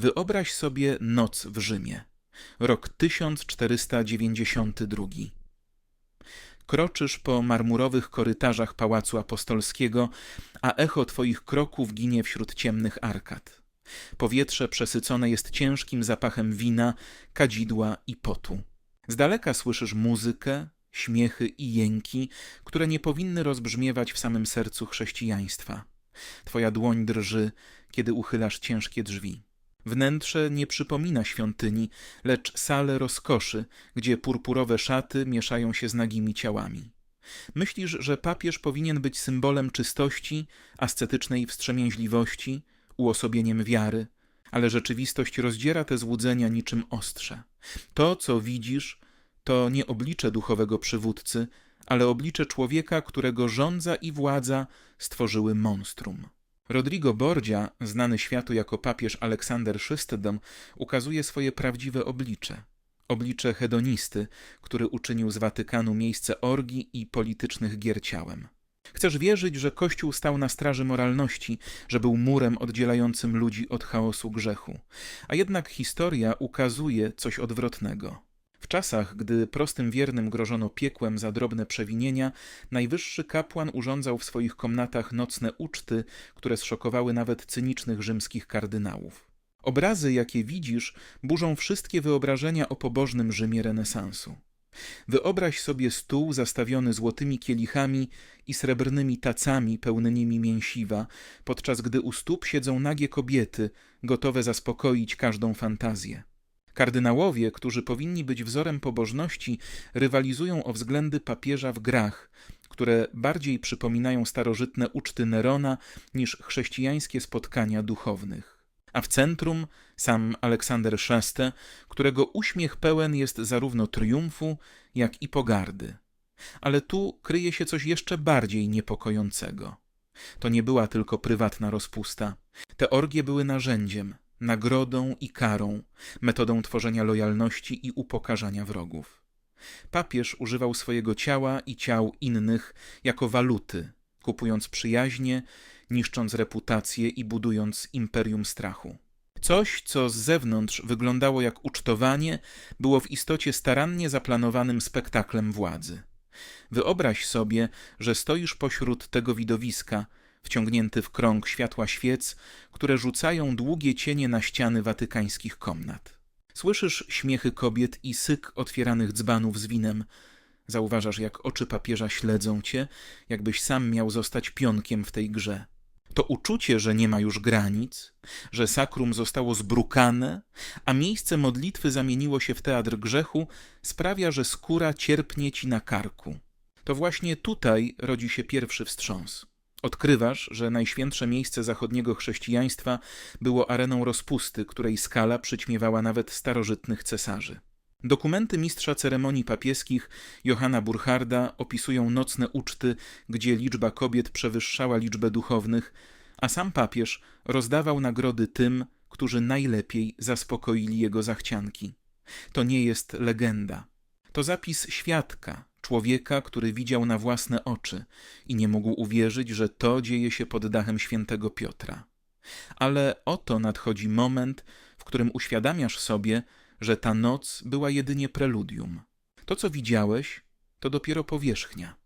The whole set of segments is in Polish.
Wyobraź sobie noc w Rzymie. Rok 1492. Kroczysz po marmurowych korytarzach Pałacu Apostolskiego, a echo twoich kroków ginie wśród ciemnych arkad. Powietrze przesycone jest ciężkim zapachem wina, kadzidła i potu. Z daleka słyszysz muzykę, śmiechy i jęki, które nie powinny rozbrzmiewać w samym sercu chrześcijaństwa. Twoja dłoń drży, kiedy uchylasz ciężkie drzwi. Wnętrze nie przypomina świątyni, lecz salę rozkoszy, gdzie purpurowe szaty mieszają się z nagimi ciałami. Myślisz, że papież powinien być symbolem czystości, ascetycznej wstrzemięźliwości, uosobieniem wiary, ale rzeczywistość rozdziera te złudzenia niczym ostrze. To, co widzisz, to nie oblicze duchowego przywódcy, ale oblicze człowieka, którego rządza i władza stworzyły monstrum. Rodrigo Borgia, znany światu jako papież Aleksander Szystedom, ukazuje swoje prawdziwe oblicze. Oblicze hedonisty, który uczynił z Watykanu miejsce orgii i politycznych gier ciałem. Chcesz wierzyć, że Kościół stał na straży moralności, że był murem oddzielającym ludzi od chaosu grzechu. A jednak historia ukazuje coś odwrotnego. Czasach, gdy prostym wiernym grożono piekłem za drobne przewinienia, najwyższy kapłan urządzał w swoich komnatach nocne uczty, które zszokowały nawet cynicznych rzymskich kardynałów. Obrazy, jakie widzisz, burzą wszystkie wyobrażenia o pobożnym Rzymie renesansu. Wyobraź sobie stół zastawiony złotymi kielichami i srebrnymi tacami pełnymi mięsiwa, podczas gdy u stóp siedzą nagie kobiety, gotowe zaspokoić każdą fantazję. Kardynałowie, którzy powinni być wzorem pobożności, rywalizują o względy papieża w grach, które bardziej przypominają starożytne uczty Nerona niż chrześcijańskie spotkania duchownych. A w centrum sam Aleksander VI, którego uśmiech pełen jest zarówno triumfu, jak i pogardy. Ale tu kryje się coś jeszcze bardziej niepokojącego. To nie była tylko prywatna rozpusta. Te orgie były narzędziem, nagrodą i karą, metodą tworzenia lojalności i upokarzania wrogów. Papież używał swojego ciała i ciał innych jako waluty, kupując przyjaźnie, niszcząc reputację i budując imperium strachu. Coś, co z zewnątrz wyglądało jak ucztowanie, było w istocie starannie zaplanowanym spektaklem władzy. Wyobraź sobie, że stoisz pośród tego widowiska, wciągnięty w krąg światła świec, które rzucają długie cienie na ściany watykańskich komnat. Słyszysz śmiechy kobiet i syk otwieranych dzbanów z winem. Zauważasz, jak oczy papieża śledzą cię, jakbyś sam miał zostać pionkiem w tej grze. To uczucie, że nie ma już granic, że sakrum zostało zbrukane, a miejsce modlitwy zamieniło się w teatr grzechu, sprawia, że skóra cierpnie ci na karku. To właśnie tutaj rodzi się pierwszy wstrząs. Odkrywasz, że najświętsze miejsce zachodniego chrześcijaństwa było areną rozpusty, której skala przyćmiewała nawet starożytnych cesarzy. Dokumenty mistrza ceremonii papieskich Johanna Burcharda opisują nocne uczty, gdzie liczba kobiet przewyższała liczbę duchownych, a sam papież rozdawał nagrody tym, którzy najlepiej zaspokoili jego zachcianki. To nie jest legenda. To zapis świadka, człowieka, który widział na własne oczy i nie mógł uwierzyć, że to dzieje się pod dachem świętego Piotra. Ale oto nadchodzi moment, w którym uświadamiasz sobie, że ta noc była jedynie preludium. To, co widziałeś, to dopiero powierzchnia.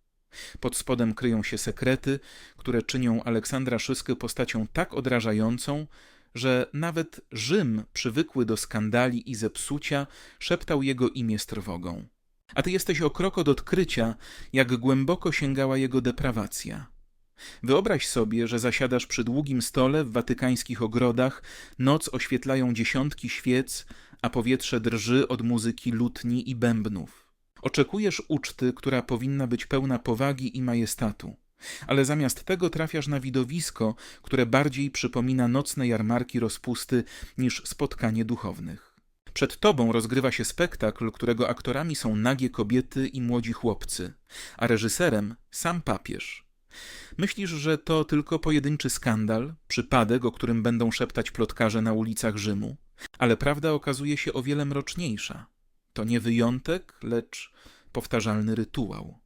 Pod spodem kryją się sekrety, które czynią Aleksandra Szyskę postacią tak odrażającą, że nawet Rzym, przywykły do skandali i zepsucia, szeptał jego imię z trwogą. A ty jesteś o krok od odkrycia, jak głęboko sięgała jego deprawacja. Wyobraź sobie, że zasiadasz przy długim stole w watykańskich ogrodach, noc oświetlają dziesiątki świec, a powietrze drży od muzyki lutni i bębnów. Oczekujesz uczty, która powinna być pełna powagi i majestatu, ale zamiast tego trafiasz na widowisko, które bardziej przypomina nocne jarmarki rozpusty niż spotkanie duchownych. Przed tobą rozgrywa się spektakl, którego aktorami są nagie kobiety i młodzi chłopcy, a reżyserem sam papież. Myślisz, że to tylko pojedynczy skandal, przypadek, o którym będą szeptać plotkarze na ulicach Rzymu, ale prawda okazuje się o wiele mroczniejsza. To nie wyjątek, lecz powtarzalny rytuał.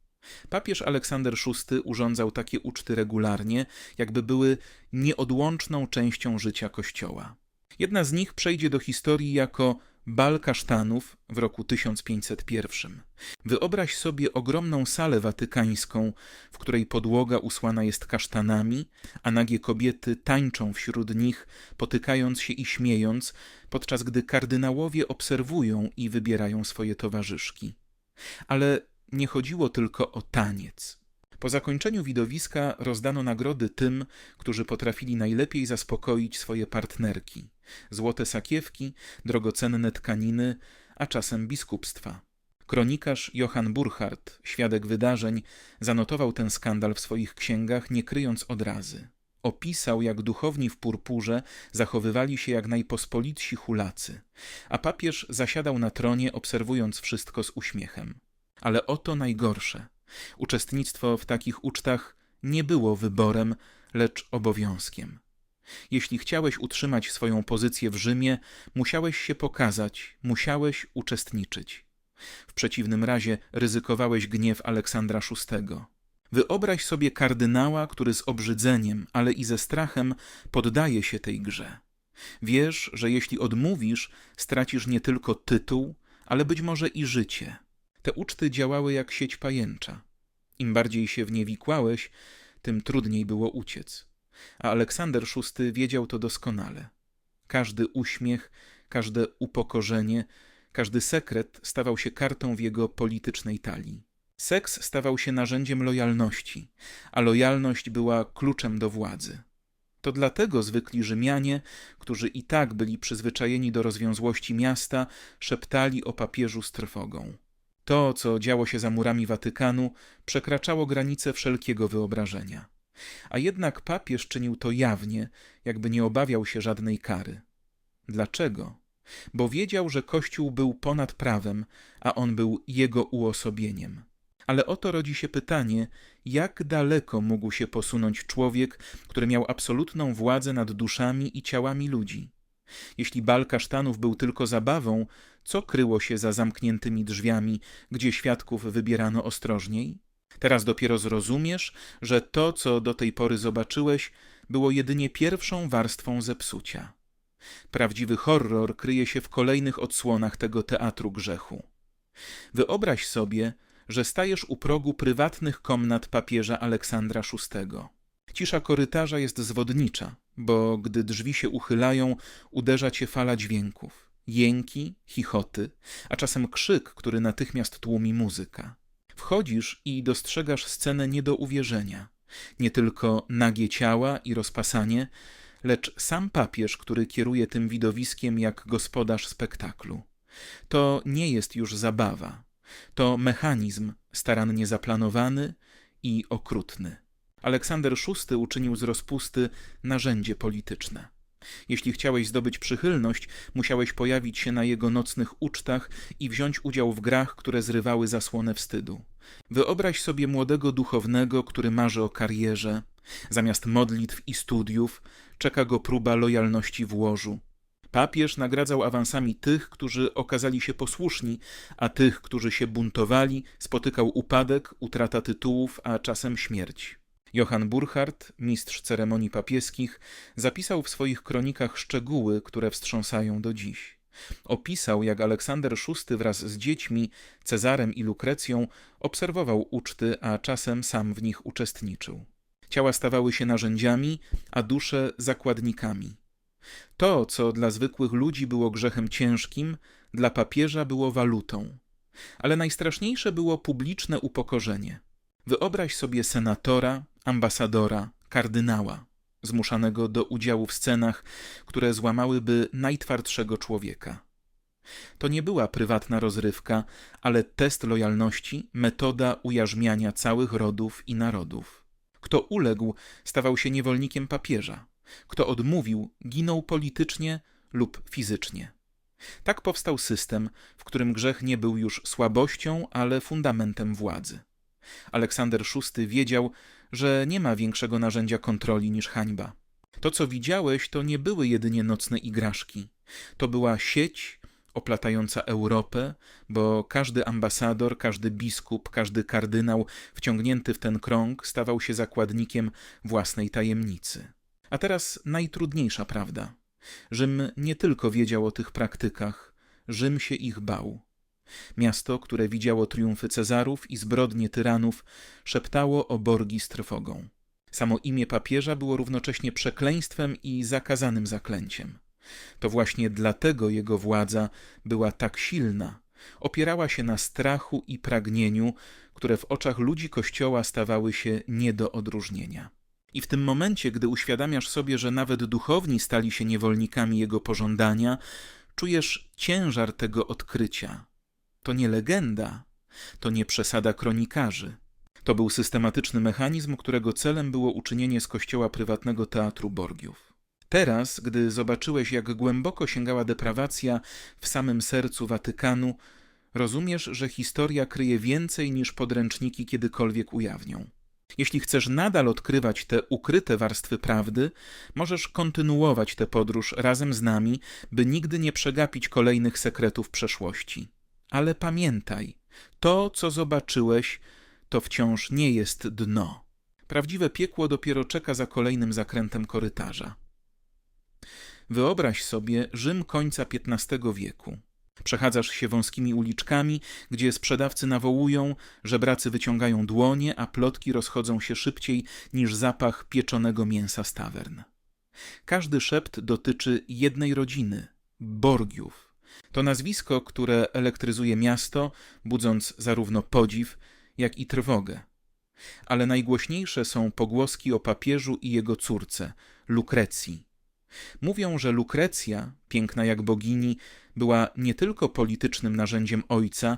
Papież Aleksander VI urządzał takie uczty regularnie, jakby były nieodłączną częścią życia Kościoła. Jedna z nich przejdzie do historii jako Bal Kasztanów w roku 1501. Wyobraź sobie ogromną salę watykańską, w której podłoga usłana jest kasztanami, a nagie kobiety tańczą wśród nich, potykając się i śmiejąc, podczas gdy kardynałowie obserwują i wybierają swoje towarzyszki. Ale nie chodziło tylko o taniec. Po zakończeniu widowiska rozdano nagrody tym, którzy potrafili najlepiej zaspokoić swoje partnerki. Złote sakiewki, drogocenne tkaniny, a czasem biskupstwa. Kronikarz Johann Burchardt, świadek wydarzeń, zanotował ten skandal w swoich księgach, nie kryjąc odrazy. Opisał, jak duchowni w purpurze zachowywali się jak najpospolitsi hulacy, a papież zasiadał na tronie, obserwując wszystko z uśmiechem. Ale oto najgorsze. Uczestnictwo w takich ucztach nie było wyborem, lecz obowiązkiem. Jeśli chciałeś utrzymać swoją pozycję w Rzymie, musiałeś się pokazać, musiałeś uczestniczyć. W przeciwnym razie ryzykowałeś gniew Aleksandra VI. Wyobraź sobie kardynała, który z obrzydzeniem, ale i ze strachem poddaje się tej grze. Wiesz, że jeśli odmówisz, stracisz nie tylko tytuł, ale być może i życie. Te uczty działały jak sieć pajęcza. Im bardziej się w nie wikłałeś, tym trudniej było uciec. A Aleksander VI wiedział to doskonale. Każdy uśmiech, każde upokorzenie, każdy sekret stawał się kartą w jego politycznej talii. Seks stawał się narzędziem lojalności, a lojalność była kluczem do władzy. To dlatego zwykli Rzymianie, którzy i tak byli przyzwyczajeni do rozwiązłości miasta, szeptali o papieżu z trwogą. To, co działo się za murami Watykanu, przekraczało granice wszelkiego wyobrażenia. A jednak papież czynił to jawnie, jakby nie obawiał się żadnej kary. Dlaczego? Bo wiedział, że Kościół był ponad prawem, a on był jego uosobieniem. Ale oto rodzi się pytanie, jak daleko mógł się posunąć człowiek, który miał absolutną władzę nad duszami i ciałami ludzi? Jeśli bal kasztanów był tylko zabawą, co kryło się za zamkniętymi drzwiami, gdzie świadków wybierano ostrożniej? Teraz dopiero zrozumiesz, że to, co do tej pory zobaczyłeś, było jedynie pierwszą warstwą zepsucia. Prawdziwy horror kryje się w kolejnych odsłonach tego teatru grzechu. Wyobraź sobie, że stajesz u progu prywatnych komnat papieża Aleksandra VI. Cisza korytarza jest zwodnicza, bo gdy drzwi się uchylają, uderza cię fala dźwięków. Jęki, chichoty, a czasem krzyk, który natychmiast tłumi muzyka. Wchodzisz i dostrzegasz scenę nie do uwierzenia. Nie tylko nagie ciała i rozpasanie, lecz sam papież, który kieruje tym widowiskiem jak gospodarz spektaklu. To nie jest już zabawa. To mechanizm starannie zaplanowany i okrutny. Aleksander VI uczynił z rozpusty narzędzie polityczne. Jeśli chciałeś zdobyć przychylność, musiałeś pojawić się na jego nocnych ucztach i wziąć udział w grach, które zrywały zasłonę wstydu. Wyobraź sobie młodego duchownego, który marzy o karierze. Zamiast modlitw i studiów czeka go próba lojalności w łożu. Papież nagradzał awansami tych, którzy okazali się posłuszni, a tych, którzy się buntowali, spotykał upadek, utrata tytułów, a czasem śmierć. Johann Burchardt, mistrz ceremonii papieskich, zapisał w swoich kronikach szczegóły, które wstrząsają do dziś. Opisał, jak Aleksander VI wraz z dziećmi, Cezarem i Lukrecją obserwował uczty, a czasem sam w nich uczestniczył. Ciała stawały się narzędziami, a dusze zakładnikami. To, co dla zwykłych ludzi było grzechem ciężkim, dla papieża było walutą. Ale najstraszniejsze było publiczne upokorzenie. Wyobraź sobie senatora, ambasadora, kardynała, zmuszanego do udziału w scenach, które złamałyby najtwardszego człowieka. To nie była prywatna rozrywka, ale test lojalności, metoda ujarzmiania całych rodów i narodów. Kto uległ, stawał się niewolnikiem papieża. Kto odmówił, ginął politycznie lub fizycznie. Tak powstał system, w którym grzech nie był już słabością, ale fundamentem władzy. Aleksander VI wiedział, że nie ma większego narzędzia kontroli niż hańba. To, co widziałeś, to nie były jedynie nocne igraszki. To była sieć oplatająca Europę, bo każdy ambasador, każdy biskup, każdy kardynał wciągnięty w ten krąg stawał się zakładnikiem własnej tajemnicy. A teraz najtrudniejsza prawda. Rzym nie tylko wiedział o tych praktykach, Rzym się ich bał. Miasto, które widziało triumfy Cezarów i zbrodnie tyranów, szeptało o Borgi z trwogą. Samo imię papieża było równocześnie przekleństwem i zakazanym zaklęciem. To właśnie dlatego jego władza była tak silna, opierała się na strachu i pragnieniu, które w oczach ludzi Kościoła stawały się nie do odróżnienia. I w tym momencie, gdy uświadamiasz sobie, że nawet duchowni stali się niewolnikami jego pożądania, czujesz ciężar tego odkrycia. To nie legenda, to nie przesada kronikarzy. To był systematyczny mechanizm, którego celem było uczynienie z kościoła prywatnego teatru Borgiów. Teraz, gdy zobaczyłeś, jak głęboko sięgała deprawacja w samym sercu Watykanu, rozumiesz, że historia kryje więcej niż podręczniki kiedykolwiek ujawnią. Jeśli chcesz nadal odkrywać te ukryte warstwy prawdy, możesz kontynuować tę podróż razem z nami, by nigdy nie przegapić kolejnych sekretów przeszłości. Ale pamiętaj, to, co zobaczyłeś, to wciąż nie jest dno. Prawdziwe piekło dopiero czeka za kolejnym zakrętem korytarza. Wyobraź sobie Rzym końca XV wieku. Przechadzasz się wąskimi uliczkami, gdzie sprzedawcy nawołują, żebracy wyciągają dłonie, a plotki rozchodzą się szybciej niż zapach pieczonego mięsa z tawern. Każdy szept dotyczy jednej rodziny Borgiów. To nazwisko, które elektryzuje miasto, budząc zarówno podziw, jak i trwogę. Ale najgłośniejsze są pogłoski o papieżu i jego córce, Lukrecji. Mówią, że Lukrecja, piękna jak bogini, była nie tylko politycznym narzędziem ojca,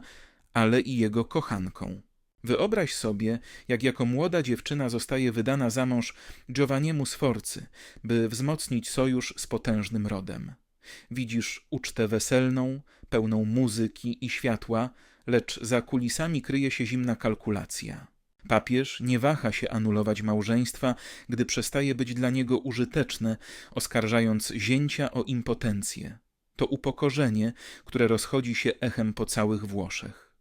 ale i jego kochanką. Wyobraź sobie, jak jako młoda dziewczyna zostaje wydana za mąż Giovanniemu Sforcy, by wzmocnić sojusz z potężnym rodem. Widzisz ucztę weselną, pełną muzyki i światła, lecz za kulisami kryje się zimna kalkulacja. Papież nie waha się anulować małżeństwa, gdy przestaje być dla niego użyteczne, oskarżając zięcia o impotencję. To upokorzenie, które rozchodzi się echem po całych Włoszech.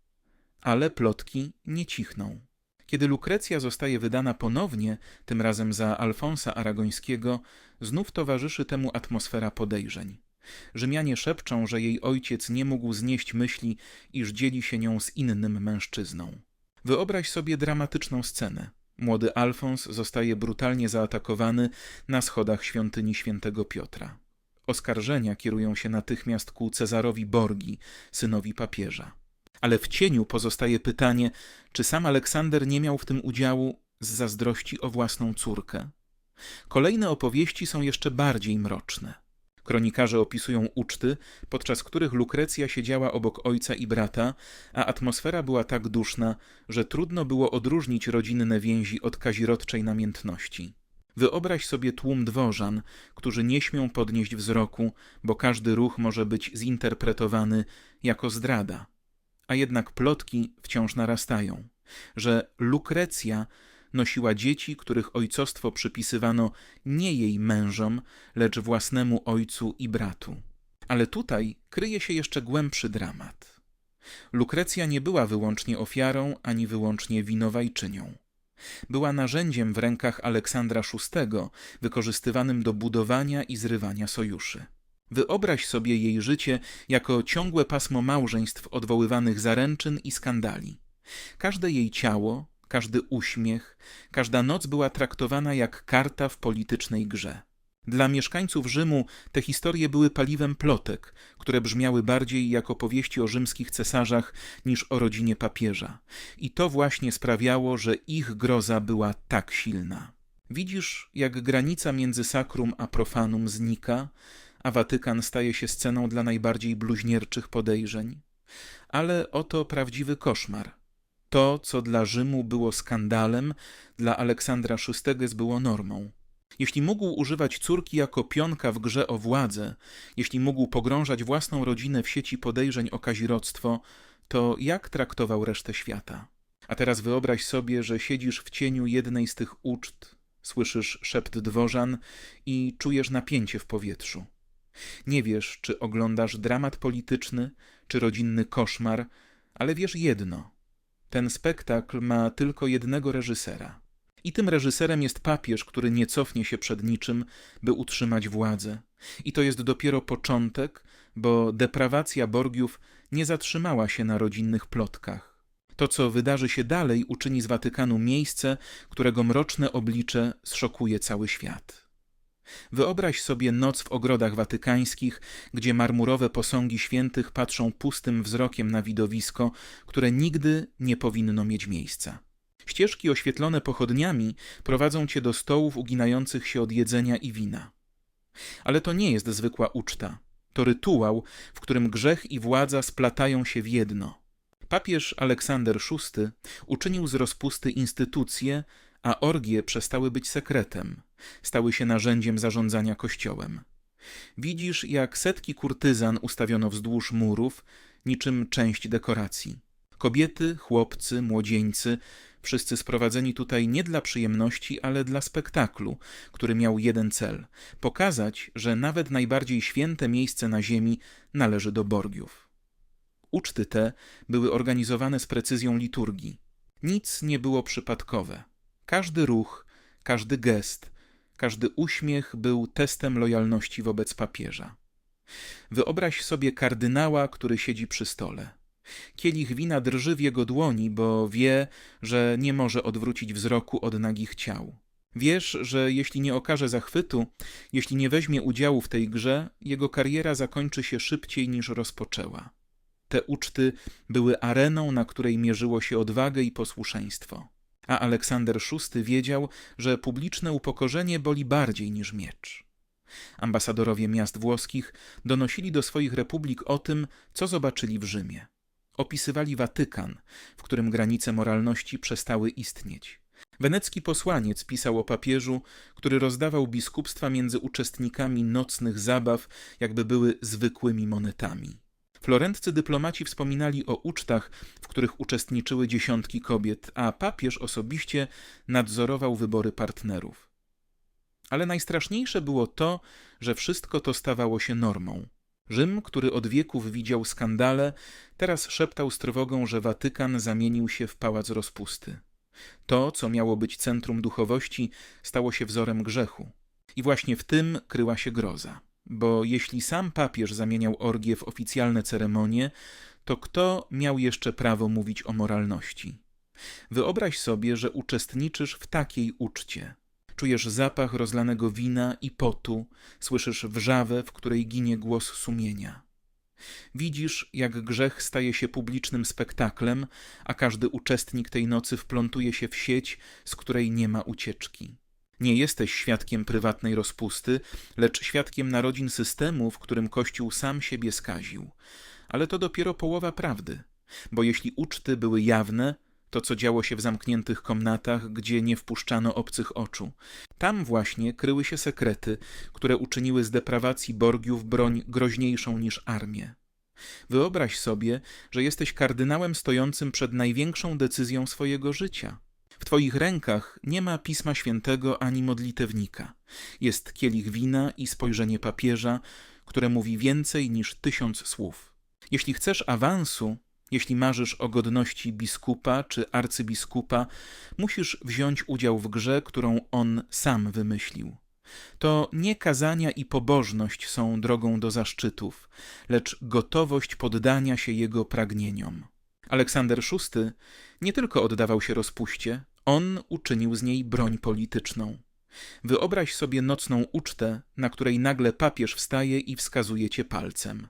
Ale plotki nie cichną. Kiedy Lukrecja zostaje wydana ponownie, tym razem za Alfonsa Aragońskiego, znów towarzyszy temu atmosfera podejrzeń. Rzymianie szepczą, że jej ojciec nie mógł znieść myśli, iż dzieli się nią z innym mężczyzną. Wyobraź sobie dramatyczną scenę. Młody Alfons zostaje brutalnie zaatakowany na schodach świątyni świętego Piotra. Oskarżenia kierują się natychmiast ku Cezarowi Borgi, synowi papieża. Ale w cieniu pozostaje pytanie, czy sam Aleksander nie miał w tym udziału z zazdrości o własną córkę. Kolejne opowieści są jeszcze bardziej mroczne. Kronikarze opisują uczty, podczas których Lukrecja siedziała obok ojca i brata, a atmosfera była tak duszna, że trudno było odróżnić rodzinne więzi od kazirodczej namiętności. Wyobraź sobie tłum dworzan, którzy nie śmią podnieść wzroku, bo każdy ruch może być zinterpretowany jako zdrada. A jednak plotki wciąż narastają, że Lukrecja nosiła dzieci, których ojcostwo przypisywano nie jej mężom, lecz własnemu ojcu i bratu. Ale tutaj kryje się jeszcze głębszy dramat. Lukrecja nie była wyłącznie ofiarą ani wyłącznie winowajczynią. Była narzędziem w rękach Aleksandra VI, wykorzystywanym do budowania i zrywania sojuszy. Wyobraź sobie jej życie jako ciągłe pasmo małżeństw odwoływanych zaręczyn i skandali. Każde jej ciało, każdy uśmiech, każda noc była traktowana jak karta w politycznej grze. Dla mieszkańców Rzymu te historie były paliwem plotek, które brzmiały bardziej jak opowieści o rzymskich cesarzach niż o rodzinie papieża. I to właśnie sprawiało, że ich groza była tak silna. Widzisz, jak granica między sakrum a profanum znika, a Watykan staje się sceną dla najbardziej bluźnierczych podejrzeń. Ale oto prawdziwy koszmar. To, co dla Rzymu było skandalem, dla Aleksandra VI było normą. Jeśli mógł używać córki jako pionka w grze o władzę, jeśli mógł pogrążać własną rodzinę w sieci podejrzeń o kazirodztwo, to jak traktował resztę świata? A teraz wyobraź sobie, że siedzisz w cieniu jednej z tych uczt, słyszysz szept dworzan i czujesz napięcie w powietrzu. Nie wiesz, czy oglądasz dramat polityczny, czy rodzinny koszmar, ale wiesz jedno: ten spektakl ma tylko jednego reżysera. I tym reżyserem jest papież, który nie cofnie się przed niczym, by utrzymać władzę, I to jest dopiero początek, bo deprawacja Borgiów nie zatrzymała się na rodzinnych plotkach. To, co wydarzy się dalej, uczyni z Watykanu miejsce, którego mroczne oblicze zszokuje cały świat. Wyobraź sobie noc w ogrodach watykańskich, gdzie marmurowe posągi świętych patrzą pustym wzrokiem na widowisko, które nigdy nie powinno mieć miejsca. Ścieżki oświetlone pochodniami prowadzą cię do stołów uginających się od jedzenia i wina. Ale to nie jest zwykła uczta. To rytuał, w którym grzech i władza splatają się w jedno. Papież Aleksander VI uczynił z rozpusty instytucję, a orgie przestały być sekretem, stały się narzędziem zarządzania kościołem. Widzisz, jak setki kurtyzan ustawiono wzdłuż murów, niczym część dekoracji. Kobiety, chłopcy, młodzieńcy, wszyscy sprowadzeni tutaj nie dla przyjemności, ale dla spektaklu, który miał jeden cel pokazać, że nawet najbardziej święte miejsce na ziemi należy do Borgiów. Uczty te były organizowane z precyzją liturgii. Nic nie było przypadkowe. Każdy ruch, każdy gest, każdy uśmiech był testem lojalności wobec papieża. Wyobraź sobie kardynała, który siedzi przy stole. Kielich wina drży w jego dłoni, bo wie, że nie może odwrócić wzroku od nagich ciał. Wiesz, że jeśli nie okaże zachwytu, jeśli nie weźmie udziału w tej grze, jego kariera zakończy się szybciej niż rozpoczęła. Te uczty były areną, na której mierzyło się odwagę i posłuszeństwo. A Aleksander VI wiedział, że publiczne upokorzenie boli bardziej niż miecz. Ambasadorowie miast włoskich donosili do swoich republik o tym, co zobaczyli w Rzymie. Opisywali Watykan, w którym granice moralności przestały istnieć. Wenecki posłaniec pisał o papieżu, który rozdawał biskupstwa między uczestnikami nocnych zabaw, jakby były zwykłymi monetami. Florenccy dyplomaci wspominali o ucztach, w których uczestniczyły dziesiątki kobiet, a papież osobiście nadzorował wybory partnerów. Ale najstraszniejsze było to, że wszystko to stawało się normą. Rzym, który od wieków widział skandale, teraz szeptał z trwogą, że Watykan zamienił się w pałac rozpusty. To, co miało być centrum duchowości, stało się wzorem grzechu. I właśnie w tym kryła się groza bo jeśli sam papież zamieniał orgie w oficjalne ceremonie, to kto miał jeszcze prawo mówić o moralności? Wyobraź sobie, że uczestniczysz w takiej uczcie. Czujesz zapach rozlanego wina i potu, słyszysz wrzawę, w której ginie głos sumienia. Widzisz, jak grzech staje się publicznym spektaklem, a każdy uczestnik tej nocy wplątuje się w sieć, z której nie ma ucieczki. Nie jesteś świadkiem prywatnej rozpusty, lecz świadkiem narodzin systemu, w którym Kościół sam siebie skaził. Ale to dopiero połowa prawdy, bo jeśli uczty były jawne, to co działo się w zamkniętych komnatach, gdzie nie wpuszczano obcych oczu. Tam właśnie kryły się sekrety, które uczyniły z deprawacji Borgiów broń groźniejszą niż armię. Wyobraź sobie, że jesteś kardynałem stojącym przed największą decyzją swojego życia. W Twoich rękach nie ma Pisma Świętego ani modlitewnika. Jest kielich wina i spojrzenie papieża, które mówi więcej niż tysiąc słów. Jeśli chcesz awansu, jeśli marzysz o godności biskupa czy arcybiskupa, musisz wziąć udział w grze, którą on sam wymyślił. To nie kazania i pobożność są drogą do zaszczytów, lecz gotowość poddania się jego pragnieniom. Aleksander VI nie tylko oddawał się rozpuście, on uczynił z niej broń polityczną. Wyobraź sobie nocną ucztę, na której nagle papież wstaje i wskazuje cię palcem.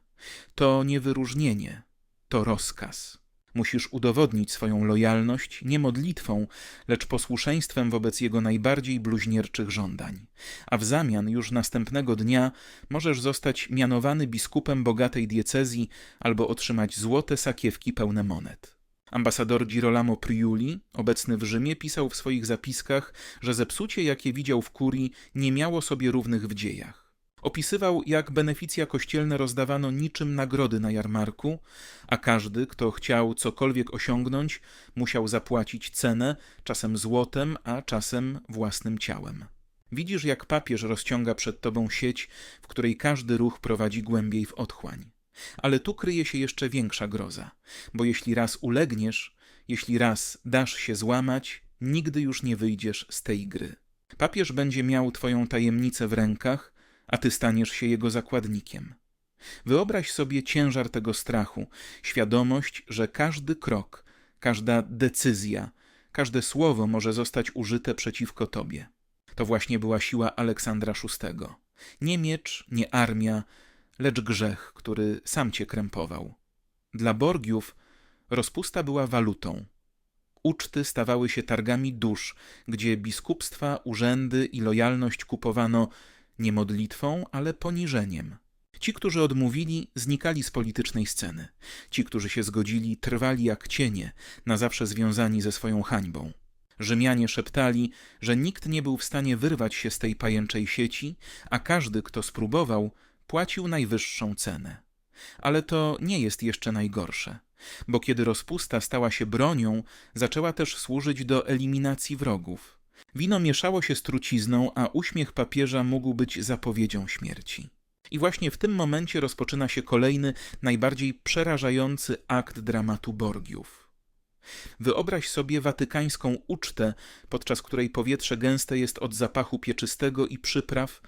To nie wyróżnienie, to rozkaz. Musisz udowodnić swoją lojalność nie modlitwą, lecz posłuszeństwem wobec jego najbardziej bluźnierczych żądań. A w zamian już następnego dnia możesz zostać mianowany biskupem bogatej diecezji albo otrzymać złote sakiewki pełne monet. Ambasador Girolamo Priuli, obecny w Rzymie, pisał w swoich zapiskach, że zepsucie, jakie widział w kurii, nie miało sobie równych w dziejach. Opisywał, jak beneficja kościelne rozdawano niczym nagrody na jarmarku, a każdy, kto chciał cokolwiek osiągnąć, musiał zapłacić cenę, czasem złotem, a czasem własnym ciałem. Widzisz, jak papież rozciąga przed tobą sieć, w której każdy ruch prowadzi głębiej w otchłań. Ale tu kryje się jeszcze większa groza, bo jeśli raz ulegniesz, jeśli raz dasz się złamać, nigdy już nie wyjdziesz z tej gry. Papież będzie miał twoją tajemnicę w rękach, a ty staniesz się jego zakładnikiem. Wyobraź sobie ciężar tego strachu, świadomość, że każdy krok, każda decyzja, każde słowo może zostać użyte przeciwko tobie. To właśnie była siła Aleksandra VI. Nie miecz, nie armia, lecz grzech, który sam cię krępował. Dla Borgiów rozpusta była walutą. Uczty stawały się targami dusz, gdzie biskupstwa, urzędy i lojalność kupowano nie modlitwą, ale poniżeniem. Ci, którzy odmówili, znikali z politycznej sceny. Ci, którzy się zgodzili, trwali jak cienie, na zawsze związani ze swoją hańbą. Rzymianie szeptali, że nikt nie był w stanie wyrwać się z tej pajęczej sieci, a każdy, kto spróbował, płacił najwyższą cenę. Ale to nie jest jeszcze najgorsze, bo kiedy rozpusta stała się bronią, zaczęła też służyć do eliminacji wrogów. Wino mieszało się z trucizną, a uśmiech papieża mógł być zapowiedzią śmierci. I właśnie w tym momencie rozpoczyna się kolejny, najbardziej przerażający akt dramatu Borgiów. Wyobraź sobie watykańską ucztę, podczas której powietrze gęste jest od zapachu pieczystego i przypraw,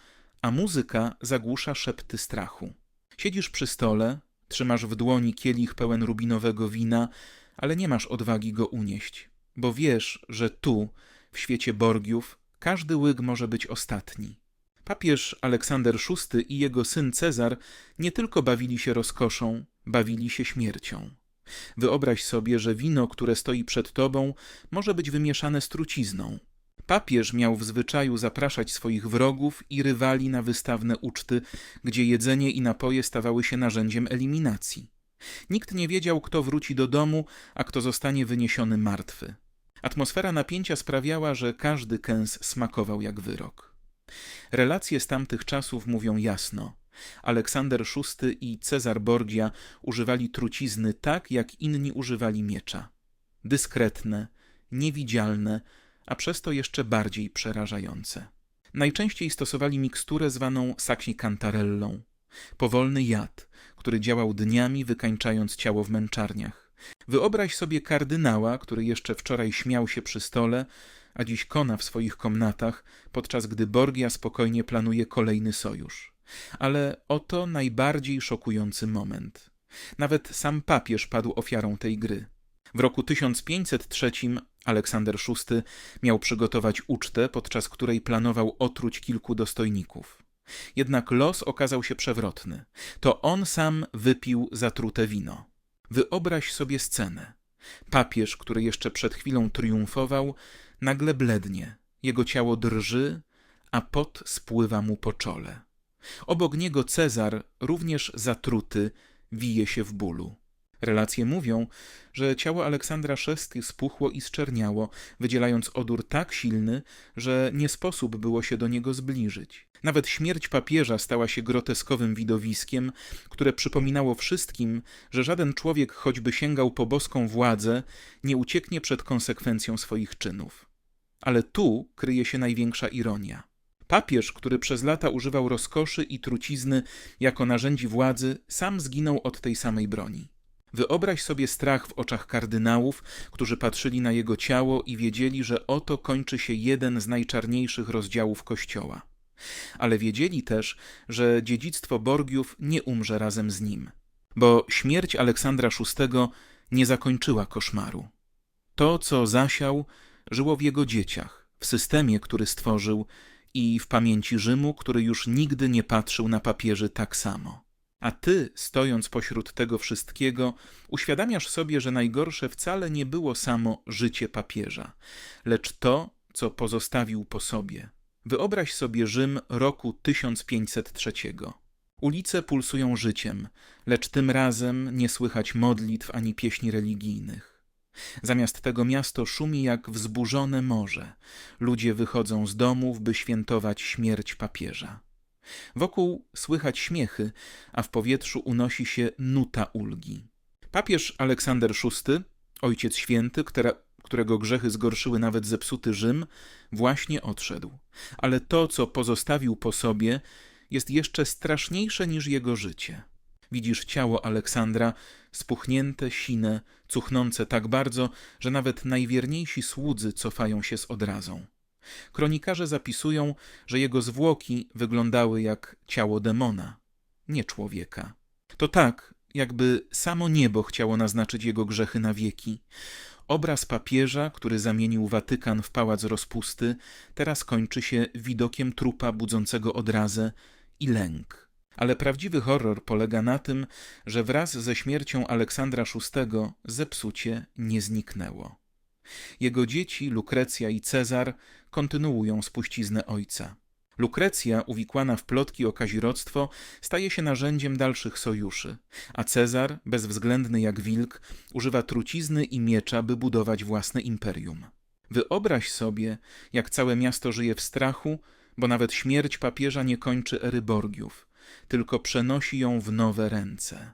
a muzyka zagłusza szepty strachu. Siedzisz przy stole, trzymasz w dłoni kielich pełen rubinowego wina, ale nie masz odwagi go unieść, bo wiesz, że tu, w świecie Borgiów, każdy łyk może być ostatni. Papież Aleksander VI i jego syn Cezar nie tylko bawili się rozkoszą, bawili się śmiercią. Wyobraź sobie, że wino, które stoi przed tobą, może być wymieszane z trucizną. Papież miał w zwyczaju zapraszać swoich wrogów i rywali na wystawne uczty, gdzie jedzenie i napoje stawały się narzędziem eliminacji. Nikt nie wiedział, kto wróci do domu, a kto zostanie wyniesiony martwy. Atmosfera napięcia sprawiała, że każdy kęs smakował jak wyrok. Relacje z tamtych czasów mówią jasno. Aleksander VI i Cezar Borgia używali trucizny tak, jak inni używali miecza. Dyskretne, niewidzialne, a przez to jeszcze bardziej przerażające. Najczęściej stosowali miksturę zwaną saxi cantarellą. Powolny jad, który działał dniami, wykańczając ciało w męczarniach. Wyobraź sobie kardynała, który jeszcze wczoraj śmiał się przy stole, a dziś kona w swoich komnatach, podczas gdy Borgia spokojnie planuje kolejny sojusz. Ale oto najbardziej szokujący moment. Nawet sam papież padł ofiarą tej gry. W roku 1503 Aleksander VI miał przygotować ucztę, podczas której planował otruć kilku dostojników. Jednak los okazał się przewrotny. To on sam wypił zatrute wino. Wyobraź sobie scenę. Papież, który jeszcze przed chwilą triumfował, nagle blednie. Jego ciało drży, a pot spływa mu po czole. Obok niego Cezar, również zatruty, wije się w bólu. Relacje mówią, że ciało Aleksandra VI spuchło i zczerniało, wydzielając odór tak silny, że nie sposób było się do niego zbliżyć. Nawet śmierć papieża stała się groteskowym widowiskiem, które przypominało wszystkim, że żaden człowiek, choćby sięgał po boską władzę, nie ucieknie przed konsekwencją swoich czynów. Ale tu kryje się największa ironia. Papież, który przez lata używał rozkoszy i trucizny jako narzędzi władzy, sam zginął od tej samej broni. Wyobraź sobie strach w oczach kardynałów, którzy patrzyli na jego ciało i wiedzieli, że oto kończy się jeden z najczarniejszych rozdziałów Kościoła. Ale wiedzieli też, że dziedzictwo Borgiów nie umrze razem z nim, bo śmierć Aleksandra VI nie zakończyła koszmaru. To, co zasiał, żyło w jego dzieciach, w systemie, który stworzył i w pamięci Rzymu, który już nigdy nie patrzył na papieży tak samo. A ty, stojąc pośród tego wszystkiego, uświadamiasz sobie, że najgorsze wcale nie było samo życie papieża, lecz to, co pozostawił po sobie. Wyobraź sobie Rzym roku 1503. Ulice pulsują życiem, lecz tym razem nie słychać modlitw ani pieśni religijnych. Zamiast tego miasto szumi jak wzburzone morze. Ludzie wychodzą z domów, by świętować śmierć papieża. Wokół słychać śmiechy, a w powietrzu unosi się nuta ulgi. Papież Aleksander VI, ojciec święty, które, którego grzechy zgorszyły nawet zepsuty Rzym, właśnie odszedł. Ale to, co pozostawił po sobie, jest jeszcze straszniejsze niż jego życie. Widzisz ciało Aleksandra, spuchnięte, sine, cuchnące tak bardzo, że nawet najwierniejsi słudzy cofają się z odrazą. Kronikarze zapisują, że jego zwłoki wyglądały jak ciało demona, nie człowieka. To tak, jakby samo niebo chciało naznaczyć jego grzechy na wieki. Obraz papieża, który zamienił Watykan w pałac rozpusty, teraz kończy się widokiem trupa budzącego odrazę i lęk. Ale prawdziwy horror polega na tym, że wraz ze śmiercią Aleksandra VI zepsucie nie zniknęło. Jego dzieci, Lukrecja i Cezar, kontynuują spuściznę ojca. Lukrecja, uwikłana w plotki o kazirodztwo, staje się narzędziem dalszych sojuszy, a Cezar, bezwzględny jak wilk, używa trucizny i miecza, by budować własne imperium. Wyobraź sobie, jak całe miasto żyje w strachu, bo nawet śmierć papieża nie kończy ery Borgiów, tylko przenosi ją w nowe ręce.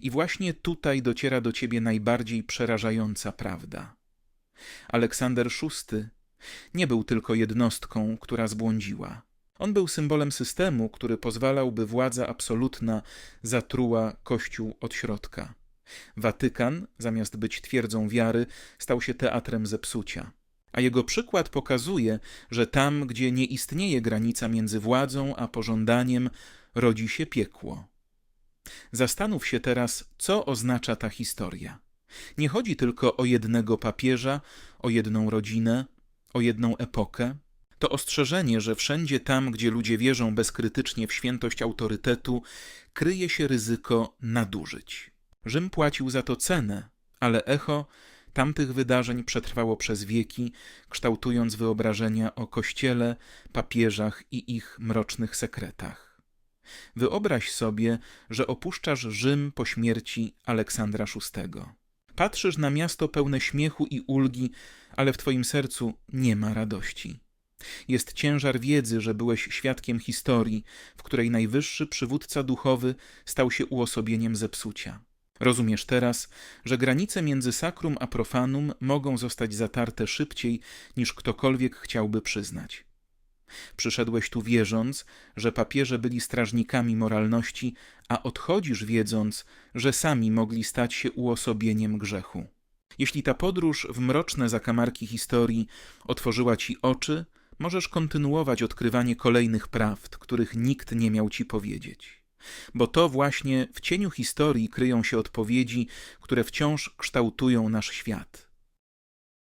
I właśnie tutaj dociera do ciebie najbardziej przerażająca prawda. Aleksander VI nie był tylko jednostką, która zbłądziła. On był symbolem systemu, który pozwalał, by władza absolutna zatruła Kościół od środka. Watykan, zamiast być twierdzą wiary, stał się teatrem zepsucia. A jego przykład pokazuje, że tam, gdzie nie istnieje granica między władzą a pożądaniem, rodzi się piekło. Zastanów się teraz, co oznacza ta historia. Nie chodzi tylko o jednego papieża, o jedną rodzinę, o jedną epokę. To ostrzeżenie, że wszędzie tam, gdzie ludzie wierzą bezkrytycznie w świętość autorytetu, kryje się ryzyko nadużyć. Rzym płacił za to cenę, ale echo tamtych wydarzeń przetrwało przez wieki, kształtując wyobrażenia o kościele, papieżach i ich mrocznych sekretach. Wyobraź sobie, że opuszczasz Rzym po śmierci Aleksandra VI. Patrzysz na miasto pełne śmiechu i ulgi, ale w twoim sercu nie ma radości. Jest ciężar wiedzy, że byłeś świadkiem historii, w której najwyższy przywódca duchowy stał się uosobieniem zepsucia. Rozumiesz teraz, że granice między sakrum a profanum mogą zostać zatarte szybciej, niż ktokolwiek chciałby przyznać. Przyszedłeś tu wierząc, że papieże byli strażnikami moralności, a odchodzisz wiedząc, że sami mogli stać się uosobieniem grzechu. Jeśli ta podróż w mroczne zakamarki historii otworzyła ci oczy, możesz kontynuować odkrywanie kolejnych prawd, których nikt nie miał ci powiedzieć. Bo to właśnie w cieniu historii kryją się odpowiedzi, które wciąż kształtują nasz świat.